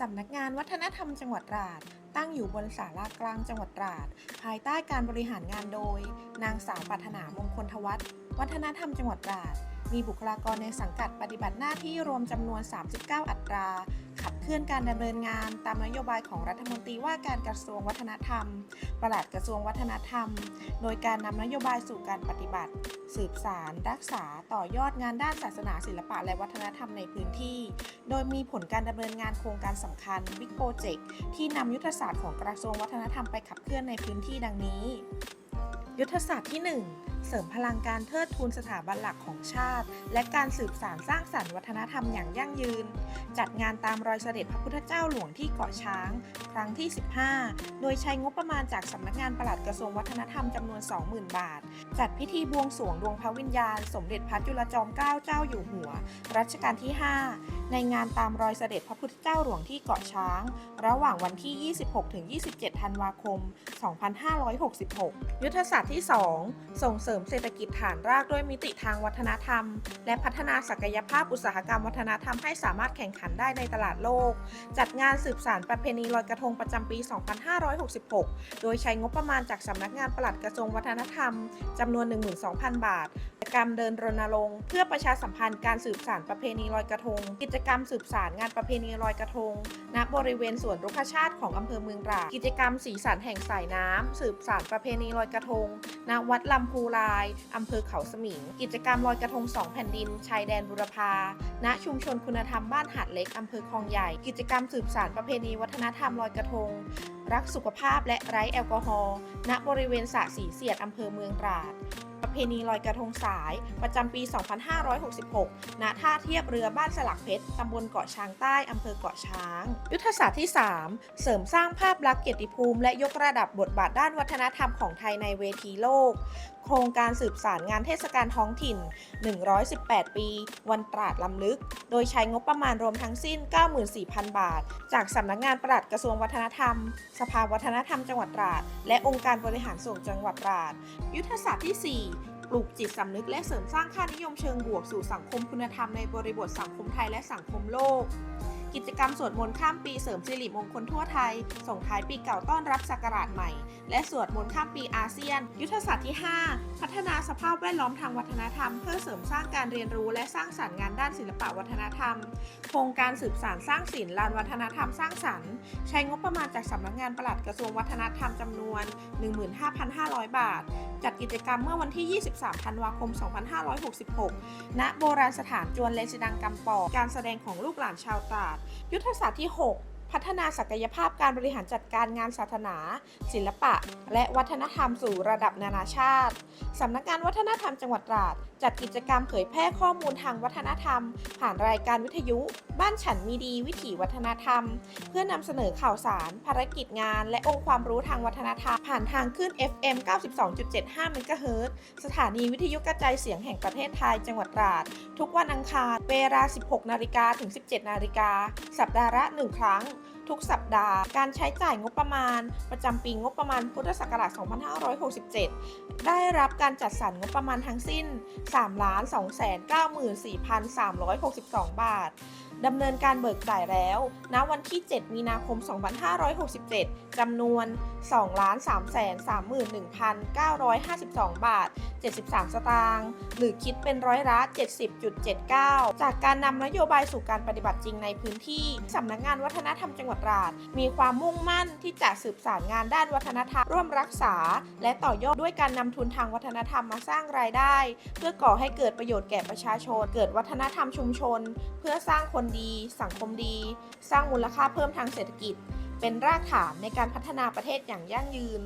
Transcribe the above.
สำนักงานวัฒนธรรมจังหวัดตราด ตั้งอยู่บนศาลากลางจังหวัดตราด ภายใต้การบริหารงานโดย นางสาวปรารถนามงคลทวัฒวัฒนธรรมจังหวัดตราด มีบุคลากรในสังกัดปฏิบัติหน้าที่รวมจำนวน 39 อัตรา ขับเคลื่อนการดำเนินงาน ตามนโยบายของรัฐมนตรีว่าการกระทรวงวัฒนธรรม ปลัดกระทรวงวัฒนธรรม โดยการนำนโยบายสู่การปฏิบัติ สืบสาร รักษา ต่อยอดงานด้านศาสนาศิลปะและวัฒนธรรมในพื้นที่ โดยมีผลการดำเนินงานโครงการสำคัญ Big Project ที่นำยุทธศาสตร์ของกระทรวงวัฒนธรรมไปขับเคลื่อนในพื้นที่ดังนี้ ยุทธศาสตร์ที่ 1 เสริมพลังการเทิดทูนสถาบันหลักของชาติ และการสืบสานสร้างสรรค์วัฒนธรรมอย่างยั่งยืน จัดงานตามรอยเสด็จพระพุทธเจ้าหลวงที่เกาะช้าง ครั้งที่ 15 โดยใช้งบประมาณจากสำนักงานปลัดกระทรวงวัฒนธรรมจำนวน 20,000 บาท จัดพิธีบวงสรวงดวงพระวิญญาณ สมเด็จพระจุลจอมเกล้าเจ้าอยู่หัว รัชกาลที่ 5ในงานตามรอยเสด็จพระพุทธเจ้าหลวงที่เกาะช้าง ระหว่างวันที่ 26-27 ธันวาคม 2566 ยุทธศาสตร์ที่ 2 ส่งเสริมเศรษฐกิจฐานรากด้วยมิติทางวัฒนธรรม และพัฒนาศักยภาพอุตสาหกรรมวัฒนธรรมให้สามารถแข่งขันได้ในตลาดโลก จัดงานสืบสารประเพณีลอยกระทงประจำปี 2566 โดยใช้งบประมาณจากสำนักงานปลัดกระทรวงวัฒนธรรมจำนวน 12,000 บาท กรรมเดินรณรงค์เพื่อประชาสัมพันธ์การสืบสารประเพณีลอยกระทง กิจกรรมสืบสารงานประเพณีลอยกระทง ณ บริเวณสวนรุกขชาติของอำเภอเมืองตราดกิจกรรมสีสันแห่งสายน้ำสืบสารประเพณีลอยกระทง ณ วัดลำพูลายอำเภอเขาสมิง กิจกรรมลอยกระทงสองแผ่นดิน ชายแดนบุรพา ณ ชุมชนคุณธรรมบ้านหาดเล็กอำเภอคลองใหญ่ กิจกรรมสืบสารประเพณีวัฒนธรรมลอยกระทงรักสุขภาพและไร้แอลกอฮอล์ณบริเวณสระสีเสียดอำเภอเมืองตราด ประเพณีลอยกระทงสาย ประจำปี 2566 ณ ท่าเทียบเรือบ้านสลักเพชร ตำบลเกาะช้างใต้ อำเภอเกาะช้าง ยุทธศาสตร์ที่ 3 เสริมสร้างภาพลักษณ์เกียรติภูมิ และยกระดับบทบาทด้านวัฒนธรรมของไทยในเวทีโลก โครงการสืบสารงานเทศกาลท้องถิ่น 118 ปี วันตราดลำลึก โดยใช้งบประมาณรวมทั้งสิ้น 94,000 บาท จากสำนักงานปลัดกระทรวงวัฒนธรรมสภาวัฒนธรรมจังหวัดตราด และองค์การบริหารส่วนจังหวัดตราด ยุทธศาสตร์ที่ 4 ปลูกจิตสำนึกและเสริมสร้างค่านิยมเชิงบวกสู่สังคมคุณธรรมในบริบทสังคมไทยและสังคมโลก กิจกรรมสวดมนต์ข้ามปีเสริมสิริมงคลทั่วไทย ส่งท้ายปีเก่าต้อนรับศักราชใหม่ และสวดมนต์ข้ามปีอาเซียน ยุทธศาสตร์ที่ 5 พัฒนาสภาพแวดล้อมทางวัฒนธรรม เพื่อเสริมสร้างการเรียนรู้และสร้างสรรค์งานด้านศิลปะวัฒนธรรม โครงการสืบสารสร้างศิลป์ลานวัฒนธรรมสร้างสรรค์ ใช้งบประมาณจากสำนักงานปลัดกระทรวงวัฒนธรรมจำนวน 15,500 บาท จัดกิจกรรมเมื่อวันที่ 23 ธันวาคม 2566 ณ โบราณสถานจวนเลจิดังกำปอกการแสดงของลูกหลานชาวตราดยุทธศาสตร์ที่ 6 พัฒนาศักยภาพการบริหารจัดการงานศาสนา ศิลปะ และวัฒนธรรมสู่ระดับนานาชาติ สำนักงานวัฒนธรรมจังหวัดตราด จัดกิจกรรมเผยแพร่ข้อมูลทางวัฒนธรรม ผ่านรายการวิทยุ บ้านฉันมีดีวิถีวัฒนธรรม เพื่อนำเสนอข่าวสาร ภารกิจงาน และองค์ความรู้ทางวัฒนธรรม ผ่านทางคลื่น FM 92.75เมกะเฮิรตสถานีวิทยุกระจายเสียงแห่งประเทศไทยจังหวัดตราด ทุกวันอังคารเวลา 16 นาฬิกาถึง 17 นาฬิกาสัปดาห์ละ1ครั้งทุกสัปดาห์ การใช้จ่ายงบประมาณ ประจำปีงบประมาณพุทธศักราช 2567 ได้รับการจัดสรรงบประมาณทั้งสิ้น 3 2 9 4 3 6 2 บาท ดำเนินการเบิกจ่ายแล้ว ณ วันที่ 7 มีนาคม 2567 จำนวน 2 3 3 1 952 บาท 73 สตางค์ หรือคิดเป็นร้อยละ 70.79 จากการนำนโยบายสู่การปฏิบัติจริงในพื้นที่สำนักงานวัฒนธรรมจังหวัดตราด มีความมุ่งมั่นที่จะสืบสารงานด้านวัฒนธรรม ร่วมรักษา และต่อยอดด้วยการนำทุนทางวัฒนธรรมมาสร้างรายได้ เพื่อก่อให้เกิดประโยชน์แก่ประชาชน เกิดวัฒนธรรมชุมชน เพื่อสร้างคนดี สังคมดี สร้างมูลค่าเพิ่มทางเศรษฐกิจ เป็นรากฐานในการพัฒนาประเทศอย่างยั่งยืน